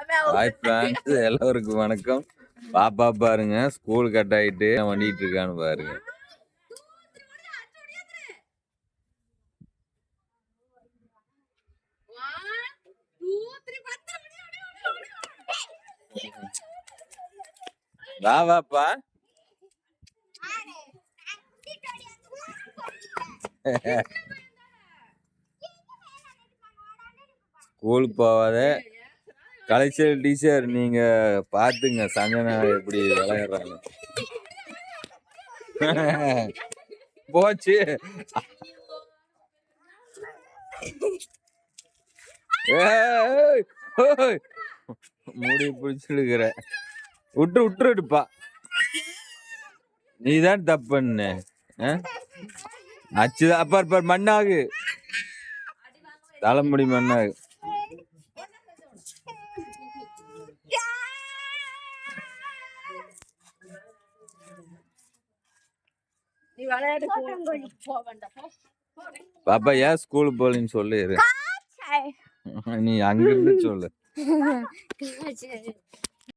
Hi friends எல்லோருக்கும் வணக்கம் பாப்பா பாருங்க ஸ்கூல் கட் ஆயிட்டு வண்டிட்டு இருக்கான்னு பாருங்க வா வாப்பா ஸ்கூல் போகாத கலைச்சல் டீச்சர் நீங்க பாத்துங்க சஞ்சனா எப்படி விளையாடுறாங்க போச்சு. ஏய், முடி பிடிச்சிருக்கிற. விட்டு விட்டுருப்பா நீ தான் தப்பு அச்சுதான் அப்பா அப்ப மண்ணாகு. தலைமுடி மண்ணாகு. நீ. பாப்பா ஏன் ஸ்கூல் போகலன்னு சொல்லு. நீ அங்க இருந்து சொல்லு